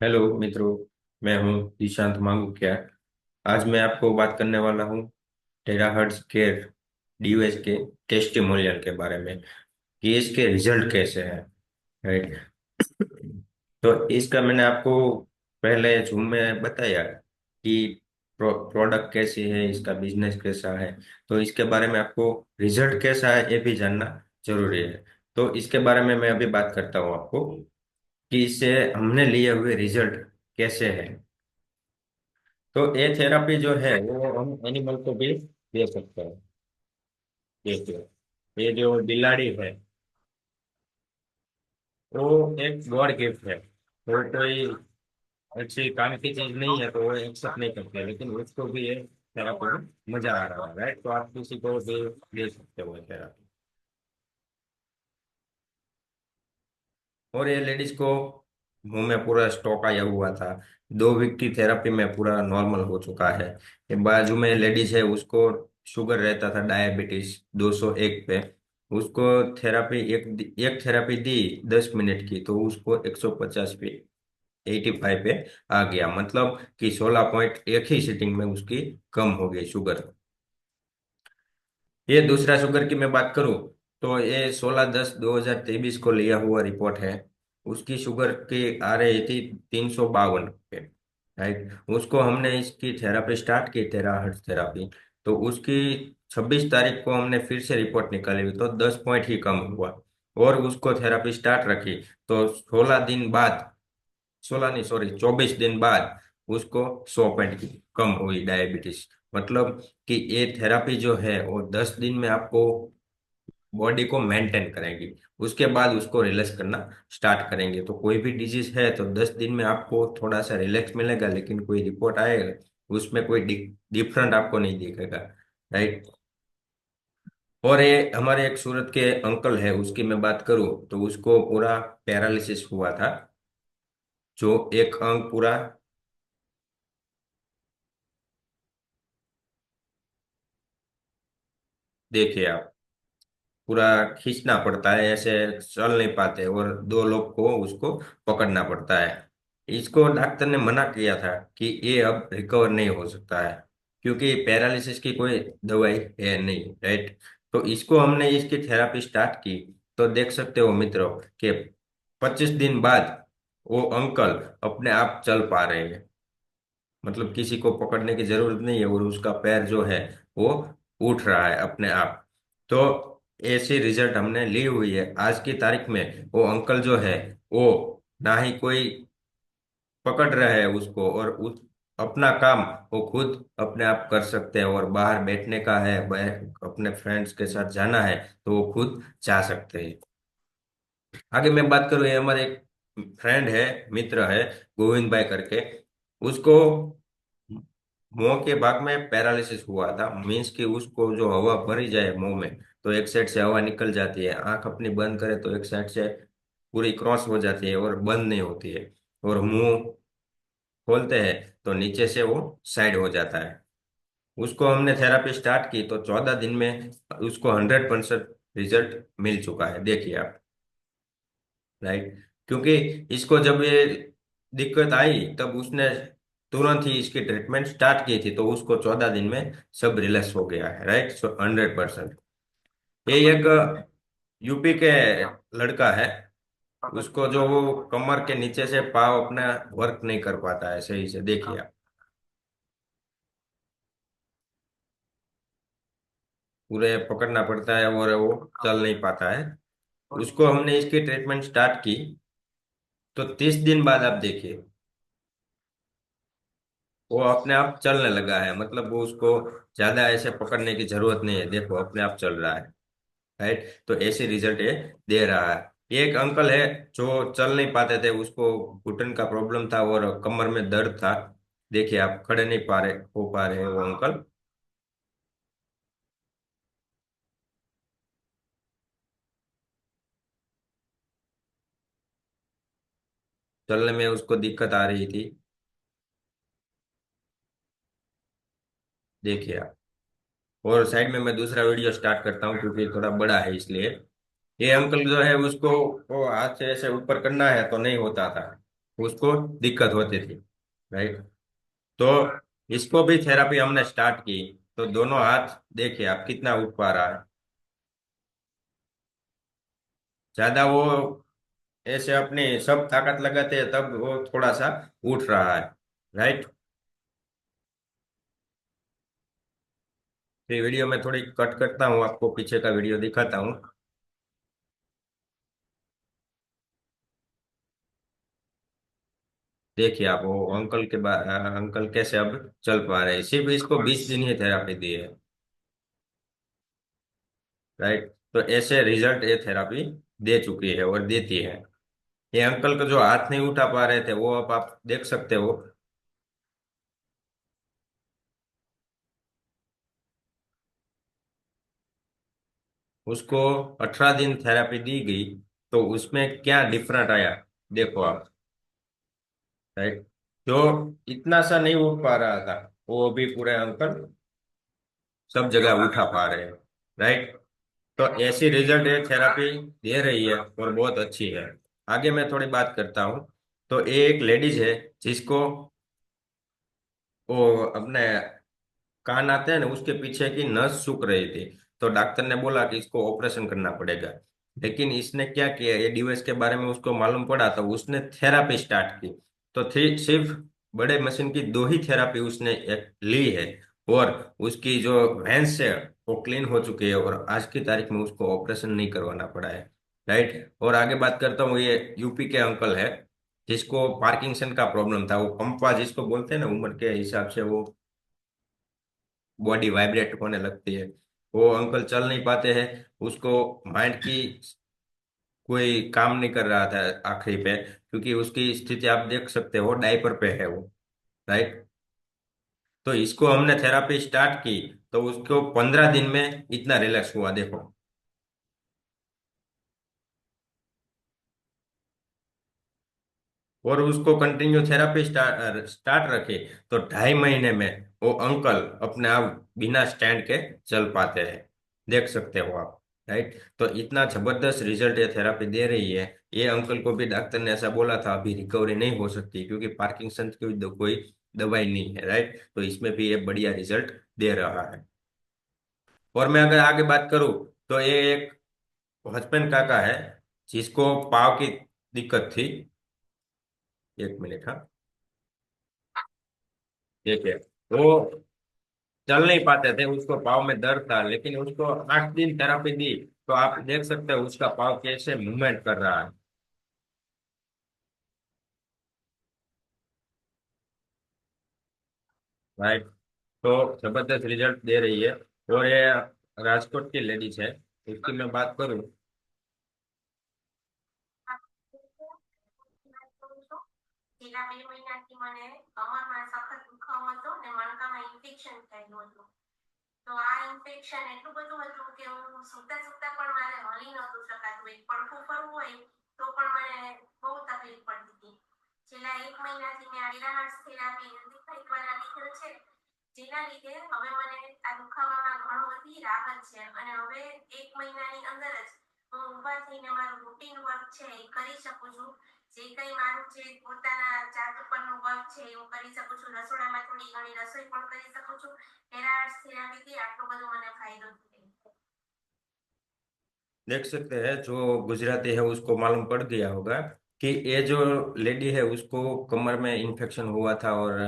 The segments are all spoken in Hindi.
हेलो मित्रों, मैं हूँ ईशांत मांगुकिया। आज मैं आपको बात करने वाला हूँ टेराहर्ट्ज केयर डीयूएस के टेस्टिमोनियल के बारे में कि इसके रिज़ल्ट कैसे हैं राइट तो इसका मैंने आपको पहले जूम में बताया कि प्रोडक्ट कैसी है, इसका बिज़नेस कैसा है। तो इसके बारे में आपको रिज़ल्ट कैसा है, ये भी जानना ज़रूरी है। तो इसके बारे में मैं अभी बात करता हूँ आपको। कि इससे हमने लिए हुए रिज़ल्ट कैसे है? तो ये थेरापी जो है, वो हम एनिमल को भी दे सकते हैं। ये जो बिलाड़ी है, वो एक गॉड गिफ्ट है। तो कोई अच्छी काम की चीज़ नहीं है तो वो एक्सेप्ट नहीं करते लेकिन उसको भी ये थेरापी मज़ा आ रहा है राइट तो आप किसी को भी दे सकते हो थेरापी और ये लेडीज़ को मुँह में पूरा स्टॉक आया हुआ था। दो वीक की थेरापी में पूरा नॉर्मल हो चुका है। ये बाजू में लेडीज़ है, उसको शुगर रहता था डायबिटीज़ 201 पे। उसको थेरापी एक एक थेरापी दी दस मिनट की तो उसको 150 पे 85 पे आ गया। मतलब कि 16 पॉइंट एक ही सीटिंग में उसकी कम हो गई शुगर ये दूसरा शुगर की मैं बात करूँ? तो ये सोलह दस दो हज़ार तेईस को लिया हुआ रिपोर्ट है। उसकी शुगर की आ रही थी तीन सौ बावन राइट उसको हमने इसकी थेरापी स्टार्ट की टेराहर्ट्ज थेरापी तो उसकी छब्बीस तारीख को हमने फिर से रिपोर्ट निकाली हुई तो दस पॉइंट ही कम हुआ और उसको थेरापी स्टार्ट रखी। तो सोलह दिन बाद, सोलह नहीं सॉरी चौबीस दिन बाद उसको सौ पॉइंट कम हुई डायबिटीज़ मतलब कि ये थेरापी जो है वो दस दिन में आपको बॉडी को मेंटेन करेंगी, उसके बाद उसको रिलैक्स करना स्टार्ट करेंगे। तो कोई भी डिज़ीज़ है तो दस दिन में आपको थोड़ा सा रिलैक्स मिलेगा, लेकिन कोई रिपोर्ट आएगा, उसमें कोई डिफरेंट आपको नहीं दिखेगा, राइट? और ये हमारे एक सूरत के अंकल है, उसकी मैं बात करूँ तो उसको पूरा पैरालिसिस हुआ था, जो एक अंग पूरा देखिए आप पूरा खींचना पड़ता है, ऐसे चल नहीं पाते और दो लोग को उसको पकड़ना पड़ता है। इसको डॉक्टर ने मना किया था कि ये अब रिकवर नहीं हो सकता है, क्योंकि पैरालिसिस की कोई दवाई है नहीं राइट तो इसको हमने इसकी थेरापी स्टार्ट की। तो देख सकते हो मित्रों कि पच्चीस दिन बाद वो अंकल अपने आप चल पा रहे हैं। मतलब किसी को पकड़ने की ज़रूरत नहीं है और उसका पैर जो है वो उठ रहा है अपने आप। तो ऐसी रिज़ल्ट हमने ली हुई है। आज की तारीख में वो अंकल जो है, वो ना ही कोई पकड़ रहा है उसको और उस अपना काम वो खुद अपने आप कर सकते हैं और बाहर बैठने का है अपने फ्रेंड्स के साथ जाना है तो वो खुद जा सकते हैं। आगे मैं बात करूँ, ये हमारे एक फ्रेंड है, मित्र है, गोविंद भाई करके। उसको मुँह के भाग में पैरालिसिस हुआ था। मीन्स कि उसको जो हवा भरी जाए मुँह में तो एक साइड से हवा निकल जाती है। आँख अपनी बंद करे तो एक साइड से पूरी क्रॉस हो जाती है और बंद नहीं होती है। और मुँह खोलते हैं तो नीचे से वो साइड हो जाता है। उसको हमने थेरापी स्टार्ट की तो चौदह दिन में उसको हंड्रेड परसेंट रिज़ल्ट मिल चुका है। देखिए आप, राइट? क्योंकि इसको जब ये दिक्कत आई, तब उसने तुरंत ही इसकी ट्रीटमेंट स्टार्ट की थी तो उसको चौदह दिन में सब रिलैक्स हो गया है राइट सो हंड्रेड परसेंट ये एक यूपी के लड़का है उसको जो वो कमर के नीचे से पाव अपना वर्क नहीं कर पाता है सही से देखिए आप। पूरे पकड़ना पड़ता है और वो चल नहीं पाता है। उसको हमने इसकी ट्रीटमेंट स्टार्ट की तो तीस दिन बाद आप देखिए। वो अपने आप चलने लगा है। मतलब वो उसको ज़्यादा ऐसे पकड़ने की ज़रूरत नहीं है। देखो, अपने आप चल रहा है। राइट तो ऐसे रिज़ल्ट ये दे रहा है। एक अंकल है जो चल नहीं पाते थे। उसको घुटन का प्रॉब्लम था और कमर में दर्द था। देखिए, आप खड़े नहीं पा रहे, हो पा रहे हैं वो अंकल चलने में उसको दिक्कत आ रही थी। देखिए आप। और साइड में मैं दूसरा वीडियो स्टार्ट करता हूँ क्योंकि थोड़ा बड़ा है इसलिए। ये अंकल जो है उसको हाथ से ऐसे ऊपर करना है तो नहीं होता था। उसको दिक्कत होती थी राइट तो इसको भी थेरापी हमने स्टार्ट की। तो दोनों हाथ देखिए आप कितना उठ पा रहा है। ज़्यादा वो ऐसे अपनी सब ताकत लगाते हैं, तब वो थोड़ा सा उठ रहा है राइट फिर वीडियो में थोड़ी कट करता हूँ आपको पीछे का वीडियो दिखाता हूँ। देखिए आप वो अंकल के बाद अंकल कैसे अब चल पा रहे हैं। सिर्फ़ इसको बीस दिन ही थेरापी दी है। राइट तो ऐसे रिज़ल्ट ये थेरापी दे चुकी है और देती है। ये अंकल का जो हाथ नहीं उठा पा रहे थे वो अब आप देख सकते हो। उसको अठारह दिन थेरापी दी गई तो उसमें क्या डिफरेंट आया? देखो आप। राइट जो इतना सा नहीं उठ पा रहा था, वो भी पूरे अंकल सब जगह उठा पा रहे हैं। राइट तो ऐसी रिज़ल्ट ये थेरापी दे रही है और बहुत अच्छी है। आगे मैं थोड़ी बात करता हूँ। तो ये एक लेडीज़ है, जिसको वो अपने कान आते हैं ना, उसके पीछे की नस सूख रही थी। तो डॉक्टर ने बोला कि इसको ऑपरेशन करना पड़ेगा। लेकिन इसने क्या किया? ये डिवाइस के बारे में उसको मालूम पड़ा तो उसने थेरापी स्टार्ट की। तो सिर्फ़ बड़े मशीन की दो ही थेरापी उसने एक ली है और उसकी जो वेंस है, वो क्लीन हो चुकी है और आज की तारीख में उसको ऑपरेशन नहीं करवाना पड़ा है। राइट? और आगे बात करता हूँ, ये यूपी के अंकल है, जिसको पार्किंसन का प्रॉब्लम था, वो पंपा जिसको बोलते हैं ना, उम्र के हिसाब से वो बॉडी वाइब्रेट होने लगती है। वो अंकल चल नहीं पाते हैं, उसको माइंड की कोई काम नहीं कर रहा था आखिरी पे, क्योंकि उसकी स्थिति आप देख सकते हो डायपर पे है वो राइट तो इसको हमने थेरापी स्टार्ट की तो उसको पंद्रह दिन में इतना रिलैक्स हुआ, देखो। और उसको कंटिन्यू थेरापी स्टार्ट स्टार्ट रखे तो ढाई महीने में वो अंकल अपने आप बिना स्टैंड के चल पाते हैं। देख सकते हो आप, राइट? तो इतना ज़बरदस्त रिज़ल्ट ये थेरापी दे रही है। ये अंकल को भी डॉक्टर ने ऐसा बोला था, अभी रिकवरी नहीं हो सकती क्योंकि पार्किंसन की कोई दवाई नहीं है, राइट? तो इसमें भी ये बढ़िया रिज़ल्ट दे रहा है। और मैं अगर आगे बात करूँ तो ये एक हस्बैंड काका है, जिसको पाव की दिक्कत थी। एक मिनट हाँ। देखिए। वो चल नहीं पाते थे उसको पाँव में दर्द था लेकिन उसको आठ दिन थेरापी दी तो आप देख सकते हो उसका पाँव कैसे मूवमेंट कर रहा है राइट तो जबरदस्त रिजल्ट दे रही है और ये राजकोट की लेडीज है उसकी मैं बात करूँ છેલ્લા બે મહિનાથી મને કમરમાં ઇન્ફેક્શન થયેલું હતું તો આ ઇન્ફેક્શન એટલું બધું હતું કે હું સૂતા સૂતા પણ મારે હલી નહોતું શકાતું. એક પડખું ફરવું હોય તો પણ મને બહુ તકલીફ પડતી હતી. છેલ્લા એક મહિનાથી મેં આ વિરાહર્સ થેરાપી નંદીભાઈ દ્વારા લીધેલ છે, જેના લીધે હવે મને આ દુખાવામાં ઘણો બધી રાહત છે. અને હવે એક મહિનાની અંદર જ હું ઊભા થઈને મારું રૂટીન વર્ક છે એ કરી શકું છું. જે કંઈ મારું જે પોતાના જાત ઉપરનું વર્ક છે એ હું કરી શકું છું. રસોડામાં રસોઈ પણ કરી શકું છું ટેરાર્ટ્સ થેરાપીથી આટલો બધો મને ફાયદો થયો देख सकते हैं जो गुजराती है उसको मालूम पड़ गया होगा कि ये जो लेडी है उसको कमर में इन्फेक्शन हुआ था और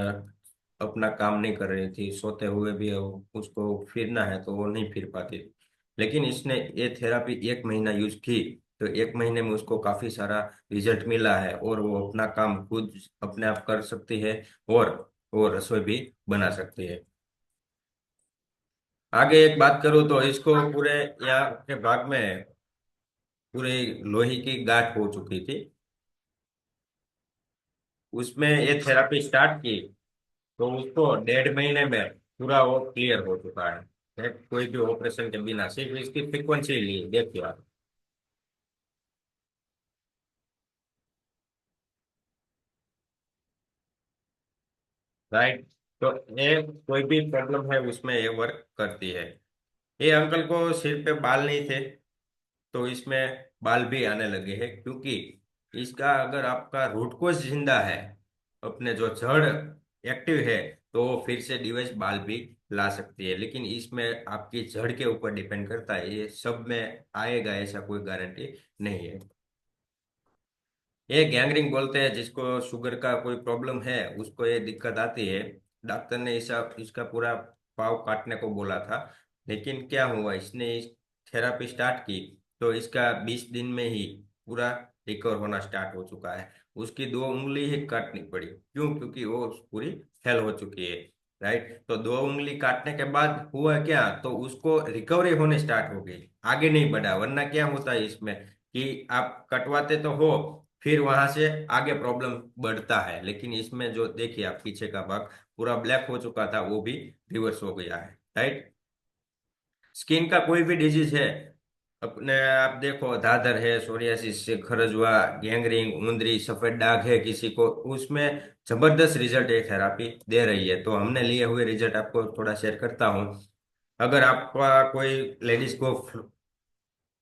अपना काम नहीं कर रही थी सोते हुए भी उसको फिरना है तो वो नहीं फिर पाती थी लेकिन इसने ये थेरापी एक महीना यूज की तो एक महीने में उसको काफी सारा रिजल्ट मिला है और वो अपना काम खुद अपने आप कर सकती है और वो रसोई भी बना सकती है। आगे एक बात करूँ तो इसको पूरे यहाँ के भाग में पूरे लोहे की गांठ हो चुकी थी। उसमें ये थेरापी स्टार्ट की तो उसको डेढ़ महीने में पूरा वो क्लियर हो चुका है। कोई भी ऑपरेशन के बिना सिर्फ़ इसकी फ्रिक्वेंसी ली देखिए आप। राइट? तो ये कोई भी प्रॉब्लम है, उसमें ये वर्क करती है। ये अंकल को सिर पे बाल नहीं थे तो इसमें बाल भी आने लगे हैं, क्योंकि इसका अगर आपका रूट कोज ज़िंदा है, अपने जो जड़ एक्टिव है तो फिर से डिवाइस बाल भी ला सकती है। लेकिन इसमें आपकी जड़ के ऊपर डिपेंड करता है, ये सब में आएगा, ऐसा कोई गारंटी नहीं है। ये गैंग्रीन बोलते हैं, जिसको शुगर का कोई प्रॉब्लम है, उसको ये दिक्कत आती है। डॉक्टर ने इसा, इसका पूरा पाव काटने को बोला था, लेकिन क्या हुआ? इसने इस थेरापी स्टार्ट की तो इसका बीस दिन में ही पूरा रिकवर होना स्टार्ट हो चुका है। उसकी दो उंगली ही काटनी पड़ी। क्यों? क्योंकि वो पूरी फेल हो चुकी है राइट तो दो उंगली काटने के बाद हुआ क्या? तो उसको रिकवरी होने स्टार्ट हो गई। आगे नहीं बढ़ा, वरना क्या होता है इसमें? कि आप कटवाते तो हो फिर वहाँ से आगे प्रॉब्लम बढ़ता है। लेकिन इसमें जो देखिए आप पीछे का भाग, पूरा ब्लैक हो चुका था, वो भी रिवर्स हो गया है राइट स्किन का कोई भी डिज़ीज़ है, अपने आप देखो, दादर है सोरियासिस से खरजवा गैंगरिंग उंदरी, सफ़ेद दाग है किसी को, उसमें ज़बरदस्त रिज़ल्ट है थेरापी दे रही है। तो हमने लिए हुए रिज़ल्ट आपको थोड़ा शेयर करता हूँ। अगर आपका कोई लेडीज़ को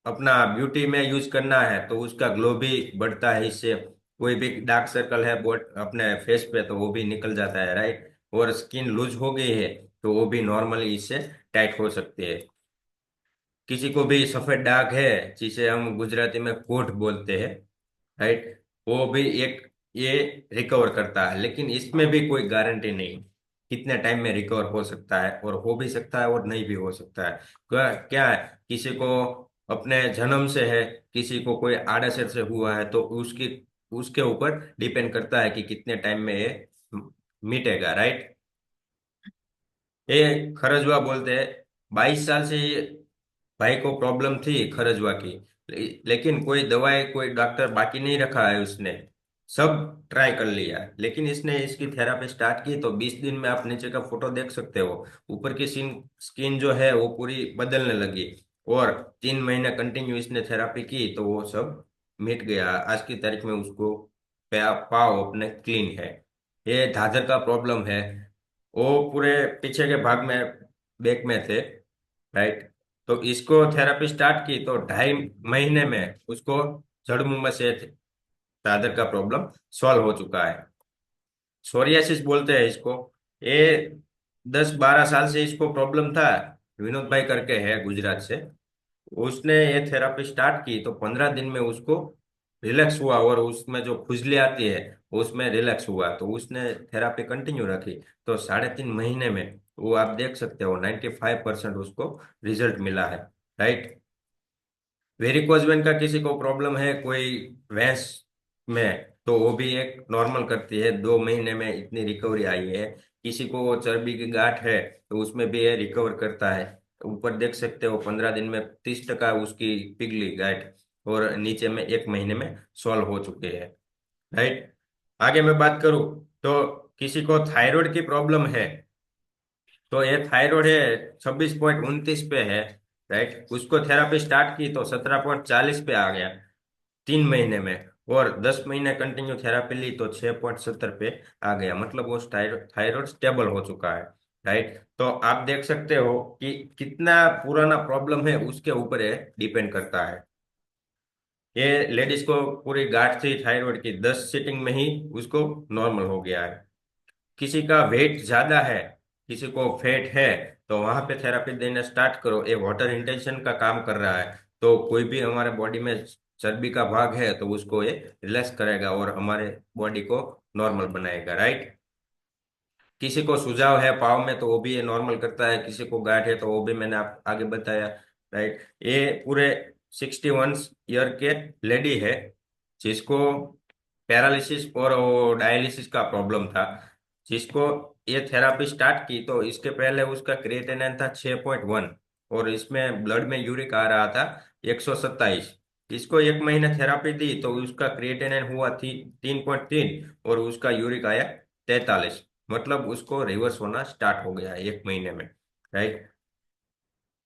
अपना ब्यूटी में यूज़ करना है तो उसका ग्लो भी बढ़ता है, इससे कोई भी डार्क सर्कल है बोट अपने फेस पे तो वो भी निकल जाता है, राइट? और स्किन लूज हो गई है तो वो भी नॉर्मली इससे टाइट हो सकती है। किसी को भी सफ़ेद दाग है, जिसे हम गुजराती में कोट बोलते हैं, राइट? वो भी एक, ये रिकवर करता है, लेकिन इसमें भी कोई गारंटी नहीं, कितने टाइम में रिकवर हो सकता है, और हो भी सकता है, और नहीं भी हो सकता है। क्या है किसी को अपने जन्म से है, किसी को कोई आड़असर से हुआ है तो उसकी, उसके ऊपर डिपेंड करता है कि कितने टाइम में ये मिटेगा राइट ये खरजवा बोलते हैं, बाईस साल से भाई को प्रॉब्लम थी खरजवा की, लेकिन कोई दवाई, कोई डॉक्टर बाकी नहीं रखा है उसने, सब ट्राई कर लिया, लेकिन इसने इसकी थेरापी स्टार्ट की तो बीस दिन में आप नीचे का फ़ोटो देख सकते हो, ऊपर की स्किन जो है वो पूरी बदलने लगी। और तीन महीने कंटिन्यू इसने थेरापी की तो वो सब मिट गया। आज की तारीख में उसको पाव अपने क्लीन है। ये धाधर का प्रॉब्लम है। वो पूरे पीछे के भाग में बैक में थे राइट तो इसको थेरापी स्टार्ट की तो ढाई महीने में उसको जड़ मुँह से दादर का प्रॉब्लम सॉल्व हो चुका है। सोरियासिस बोलते हैं इसको। ये दस बारह साल से इसको प्रॉब्लम था। विनोद भाई करके है गुजरात से। उसने ये थेरापी स्टार्ट की तो पंद्रह दिन में उसको रिलैक्स हुआ और उसमें जो खुजली आती है, उसमें रिलैक्स हुआ। तो उसने थेरापी कंटिन्यू रखी। तो साढ़े तीन महीने में वो आप देख सकते हो नाइन्टी फाइव परसेंट उसको रिज़ल्ट मिला है। राइट वेरिकोज वेन का किसी को प्रॉब्लम है, कोई भैंस में तो वो भी एक नॉर्मल करती है। दो महीने में इतनी रिकवरी आई है। किसी को चर्बी की गांठ है तो उसमें भी ये रिकवर करता है। ऊपर देख सकते हो, पंद्रह दिन में तीस टका उसकी पिघली गांठ, और नीचे में एक महीने में सॉल्व हो चुके हैं। राइट? आगे मैं बात करूँ तो किसी को थायराइड की प्रॉब्लम है तो ये थायराइड है छब्बीस पॉइंट उनतीस पे है, राइट? उसको थेरापी स्टार्ट की तो सत्रह पॉइंट चालीस पे आ गया, तीन महीने में। और दस महीने कंटिन्यू थेरापी ली तो छह पॉइंट सत्तर पे आ गया। मतलब वो थायराइड स्टेबल हो चुका है राइट तो आप देख सकते हो कि कितना पुराना प्रॉब्लम है, उसके ऊपर डिपेंड करता है। ये लेडीज़ को पूरी गांठ थी थायराइड की, दस सीटिंग में ही उसको नॉर्मल हो गया है। किसी का वेट ज़्यादा है, किसी को फैट है तो वहाँ पे थेरापी देना स्टार्ट करो। ये वाटर इंटेंशन का काम कर रहा है तो कोई भी हमारे बॉडी में चर्बी का भाग है तो उसको ये रिलैक्स करेगा और हमारे बॉडी को नॉर्मल बनाएगा, राइट? किसी को सुझाव है पाव में तो वो भी ये नॉर्मल करता है, किसी को गांठ है तो वो भी मैंने आप आगे बताया, राइट? ये पूरे सिक्सटी वन ईयर के लेडी है जिसको पैरालिसिस और डायलिसिस का प्रॉब्लम था। जिसको ये थेरापी स्टार्ट की तो इसके पहले उसका क्रिएटिनिन था छः पॉइंट वन और इसमें ब्लड में यूरिक आ रहा था एक सौ सत्ताईस। इसको एक महीने थेरापी दी तो उसका क्रिएटिनिन हुआ थी तीन पॉइंट तीन और उसका यूरिक आया तैतालीस। मतलब उसको रिवर्स होना स्टार्ट हो गया एक महीने में, राइट?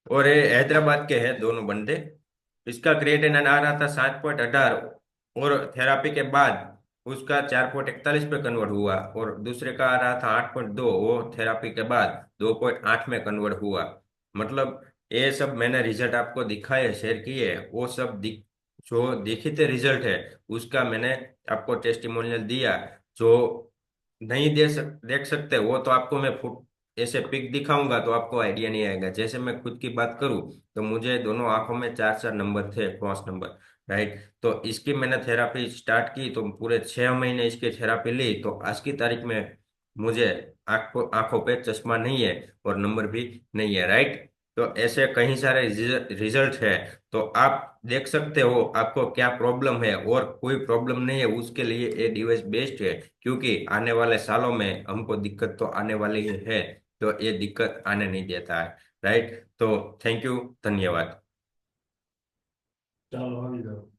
और ये हैदराबाद के हैं दोनों बंदे। इसका क्रिएटिनिन आ रहा था सात पॉइंट अठारह और थेरापी के बाद उसका चार पॉइंट इकतालीस पे कन्वर्ट हुआ और दूसरे का आ रहा था आठ पॉइंट दो वो थेरापी के बाद दो पॉइंट आठ में कन्वर्ट हुआ। मतलब ये सब मैंने रिज़ल्ट आपको दिखाए, शेयर किए, वो सब दिख जो लिखित रिज़ल्ट है, उसका मैंने आपको टेस्टिमोनियल दिया। जो नहीं दे सक, देख सकते, वो तो आपको मैं फुट, ऐसे पिक दिखाऊँगा तो आपको आइडिया नहीं आएगा। जैसे मैं खुद की बात करूँ तो मुझे दोनों आँखों में चार चार नंबर थे क्रॉस नंबर राइट तो इसकी मैंने थेरापी स्टार्ट की तो पूरे छह महीने इसकी थेरापी ली तो आज की तारीख में मुझे आँखों आँखों पे चश्मा नहीं है और नंबर भी नहीं है राइट तो ऐसे कई सारे रिज़ल्ट है तो आप देख सकते हो आपको क्या प्रॉब्लम है और कोई प्रॉब्लम नहीं है, उसके लिए ये डिवाइस बेस्ट है, क्योंकि आने वाले सालों में हमको दिक्कत तो आने वाली है तो ये दिक्कत आने नहीं देता है राइट तो थैंक यू धन्यवाद। चलो